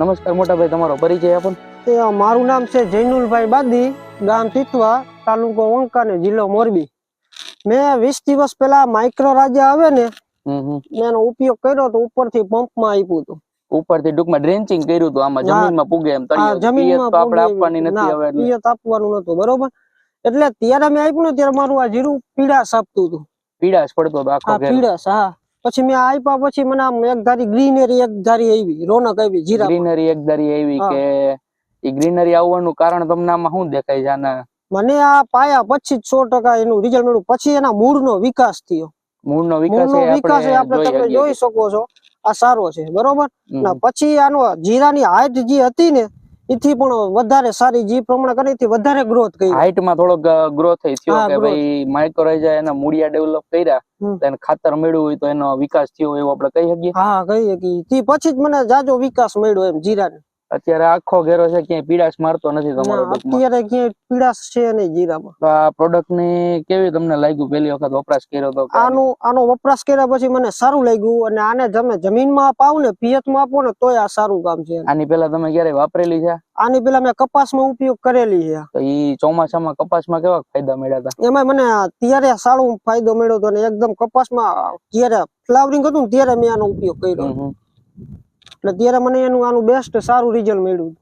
નમસ્કાર મોટાભાઈ તમારો પરિચય આપો. તે મારું નામ છે જૈનુલભાઈ બાદી ગામ તીતવા તાલુકો વંકા ને જિલ્લો મોરબી. મેં વીસ દિવસ પહેલા માઇક્રો રાજા આવે ને. મેં એનો ઉપયોગ કર્યો તો ઉપરથી પંપમાં આપ્યું હતું. ઉપરથી ટૂંકમાં ડ્રેન્ચિંગ કર્યું હતું આમાં. જમીનમાં પૂગે એમ જમીનમાં આપણે આપવાની નથી હવે એટલે. પિયત આપવાનું નતું બરોબર? એટલે ત્યારે મેં આપ્યું ને ત્યારે મારું આ જીરું પીડાશ આપતું હતું. પીડાશ પડતો હતો આખો પીડાશ હા. પછી મેં આપ્યા પછી મને આમ એક ધારી ગ્રીનરી એક ધારી આવી રોનક આવી જીરા ગ્રીનરી એક ધારી આવી કે એ ગ્રીનરી આવવાનું કારણ તમને આમાં શું દેખાય છે? આના મને આ પાયા પછી સો ટકા એનું રિઝલ્ટ મળ્યું. પછી એના મૂળનો વિકાસ થયો. મૂળનો વિકાસ વિકાસ આપણે તમે જોઈ શકો છો. આ સારો છે બરોબર? પછી આનો જીરાની હાઈટ જે હતી ને એથી પણ વધારે સારી જે પ્રમાણે કરી હતી વધારે ગ્રોથ કરી હાઇટમાં થોડોક ગ્રોથ થયો કે ભાઈ માઇક્રોરાઇઝા એના મૂળિયા ડેવલપ કર્યા એને ખાતર મળ્યું હોય તો એનો વિકાસ થયો એવું આપણે કહી શકીએ? હા કહી શકીએ. તે પછી જ મને જાજો વિકાસ મળ્યો એમ જીરાને. અત્યારે આખો ઘેરો છે ક્યાંય પીડાશ મારતો નથી તમારો અત્યારે ક્યાંય પીડાશ છે નહીં જીરામાં. તો આ પ્રોડક્ટ ને કેવી તમને લાગ્યું? પહેલી વખત વપરાશ કર્યો તો આનો આનો વપરાશ કર્યા પછી મને સારું લાગ્યું અને આને તમે જમીનમાં પાવ ને પિયતમાં આપો ને તોય આ સારું કામ છે. આની પેલા તમે ક્યારે વાપરેલી છે? આની પેલા મેં કપાસમાં ઉપયોગ કરેલી છે. તો ઈ ચોમાસામાં કપાસમાં કેવા ફાયદા મળ્યા હતા એમાં મને ત્યારે સારો ફાયદો મળ્યો હતો અને એકદમ કપાસમાં જ્યારે ફ્લાવરિંગ હતું ત્યારે મેં આનો ઉપયોગ કર્યો. એટલે ત્યારે મને એનું આનું બેસ્ટ સારું રિઝલ્ટ મળ્યું.